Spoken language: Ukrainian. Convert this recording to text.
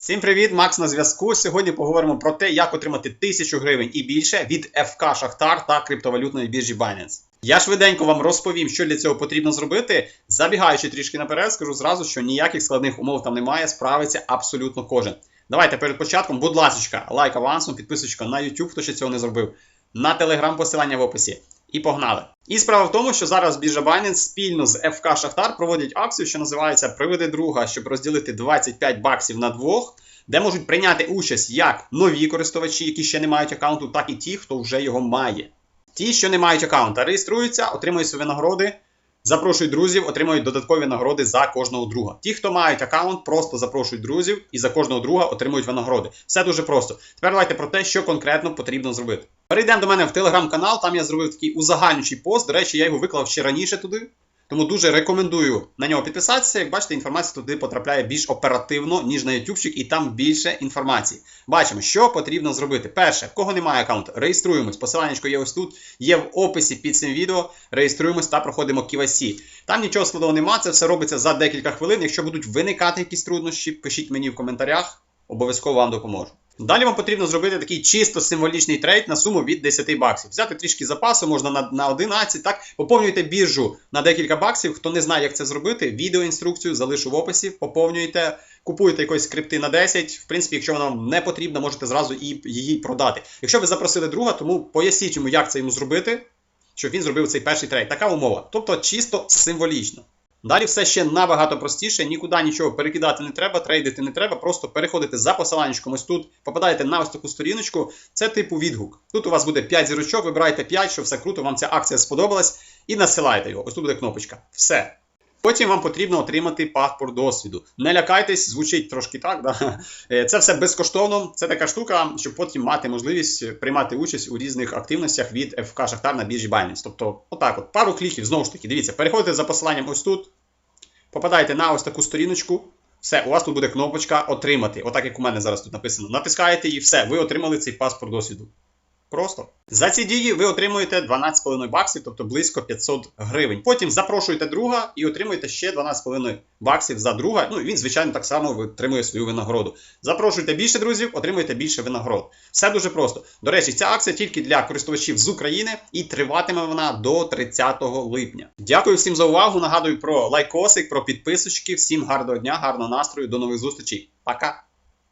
Всім привіт, Макс на зв'язку. Сьогодні поговоримо про те, як отримати 1000 гривень і більше від ФК Шахтар та криптовалютної біржі Binance. Я швиденько вам розповім, що для цього потрібно зробити. Забігаючи трішки наперед, скажу зразу, що ніяких складних умов там немає, справиться абсолютно кожен. Давайте перед початком, будь ласка, лайк авансом, підписочка на YouTube, хто ще цього не зробив, на Telegram посилання в описі. І погнали. І справа в тому, що зараз біржа Binance спільно з ФК Шахтар проводять акцію, що називається Приведи друга, щоб розділити 25 баксів на двох, де можуть прийняти участь як нові користувачі, які ще не мають аккаунту, так і ті, хто вже його має. Ті, що не мають аккаунта, реєструються, отримують свої нагороди. Запрошують друзів, отримують додаткові нагороди за кожного друга. Ті, хто мають аккаунт, просто запрошують друзів і за кожного друга отримують винагороди. Все дуже просто. Тепер давайте про те, що конкретно потрібно зробити. Перейдемо до мене в телеграм-канал, там я зробив такий узагальнюючий пост. До речі, я його виклав ще раніше туди. Тому дуже рекомендую на нього підписатися. Як бачите, інформація туди потрапляє більш оперативно, ніж на YouTube, і там більше інформації. Бачимо, що потрібно зробити. Перше, в кого немає аккаунту, реєструємось. Посилання є ось тут, є в описі під цим відео. Реєструємось та проходимо KYC. Там нічого складного немає, це все робиться за декілька хвилин. Якщо будуть виникати якісь труднощі, пишіть мені в коментарях, обов'язково вам допоможу. Далі вам потрібно зробити такий чисто символічний трейд на суму від 10 баксів. Взяти трішки запасу, можна на, на 11, так, поповнюйте біржу на декілька баксів. Хто не знає, як це зробити, відеоінструкцію залишу в описі, поповнюєте, купуєте якоїсь скрипти на 10. В принципі, якщо вона вам не потрібна, можете зразу і її продати. Якщо ви запросили друга, тому поясніть йому, як це йому зробити, щоб він зробив цей перший трейд. Така умова. Тобто чисто символічно. Далі все ще набагато простіше, нікуди нічого перекидати не треба, трейдити не треба, просто переходите за посиланнячком ось тут, попадаєте на ось таку сторіночку, це типу відгук. Тут у вас буде 5 зірочок, вибирайте 5, що все круто, вам ця акція сподобалась, і насилаєте його. Ось тут буде кнопочка. Все. Потім вам потрібно отримати паспорт досвіду. Не лякайтесь, звучить трошки так. Да? Е, Це все безкоштовно. Це така штука, щоб потім мати можливість приймати участь у різних активностях від ФК Шахтар на біржі Binance. Тобто, отак от, пару кліків, знову ж таки, дивіться, переходите за посиланням ось тут, попадаєте на ось таку сторіночку. Все, у вас тут буде кнопочка Отримати. Отак, як у мене зараз тут написано. Натискаєте і все, ви отримали цей паспорт досвіду. Просто. За ці дії ви отримуєте 12,5 баксів, тобто близько 500 гривень. Потім запрошуєте друга і отримуєте ще 12,5 баксів за друга. Ну і він, звичайно, так само отримує свою винагороду. Запрошуйте більше друзів, отримуєте більше винагород. Все дуже просто. До речі, ця акція тільки для користувачів з України і триватиме вона до 30 липня. Дякую всім за увагу. Нагадую про лайкосик, про підписочки. Всім гарного дня, гарного настрою, до нових зустрічей. Пока!